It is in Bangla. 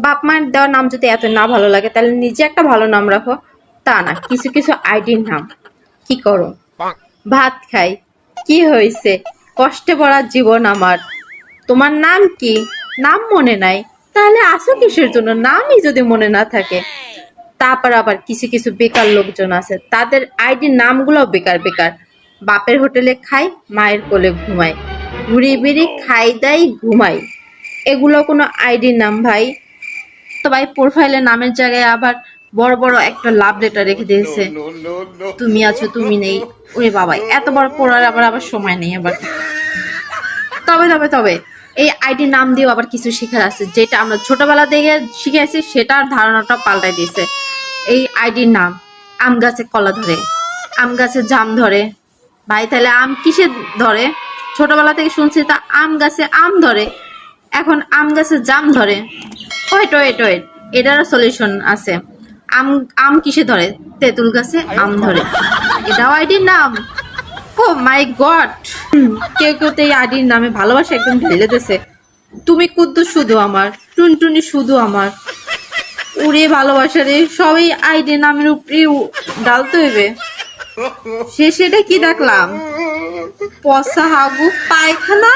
বাপ মায়ের দেওয়া নাম যদি এত না ভালো লাগে তাহলে নিজে একটা ভালো নাম রাখো। তা না কিছু কিছু আইডির নাম। কি করো? ভাত খাই। কি হয়েছে? কষ্টে ভরা জীবন আমার। তোমার নাম কি? নাম মনে নাই। তাহলে আসো কিসের জন্য? নামই যদি মনে না থাকে। তারপর আবার কিছু কিছু বেকার লোকজন আছে। তাদের আইডির নামগুলো বেকার বেকার। বাপের হোটেলে খাই মায়ের কোলে ঘুমাই। ঘুরি বিড়ি খাই দাই ঘুমাই। এগুলো কোনো আইডির নাম ভাই? তো ভাই প্রোফাইলে নামের জায়গায় আবার বড় বড় একটা লাভ লেটার রেখে দিয়েছে। তুমি আছো তুমি নেই। ওরে বাবা এত বড় পড়ার আবার আবার সময় নেই আবার। তবে তবে তবে এই আইডি নাম দিয়েও আবার কিছু শেখার আছে যেটা আমরা ছোটবেলা থেকে শিখে শিখেছি সেটার ধারণাটা পাল্টাই দিয়েছে। এই আইডির নাম আম গাছে কলা ধরে আম গাছে জাম ধরে। ভাই তাহলে আম কিসে ধরে? ছোটবেলা থেকে শুনছি তা আম গাছে আম ধরে এখন আম গাছে জাম ধরে। ওয়েট ওয়েট ওয়েট এটারও সলিউশন আছে। আম আম কিসে ধরে? তেঁতুল গাছে আম ধরে। এটাও আইডির নাম। ও মাই গড কেউ কেউ তো এই আইডির নামে ভালোবাসা, একদম ঢেলে দিছে তুমি কুদ্দু শুধু আমার, টুনটুনি শুধু আমার। উড়ে ভালোবাসা রে, সবই আইডি নামের উপরে ডালতে হইবে শেষে এটা কি দেখলাম? পসা হাগু পায়খানা!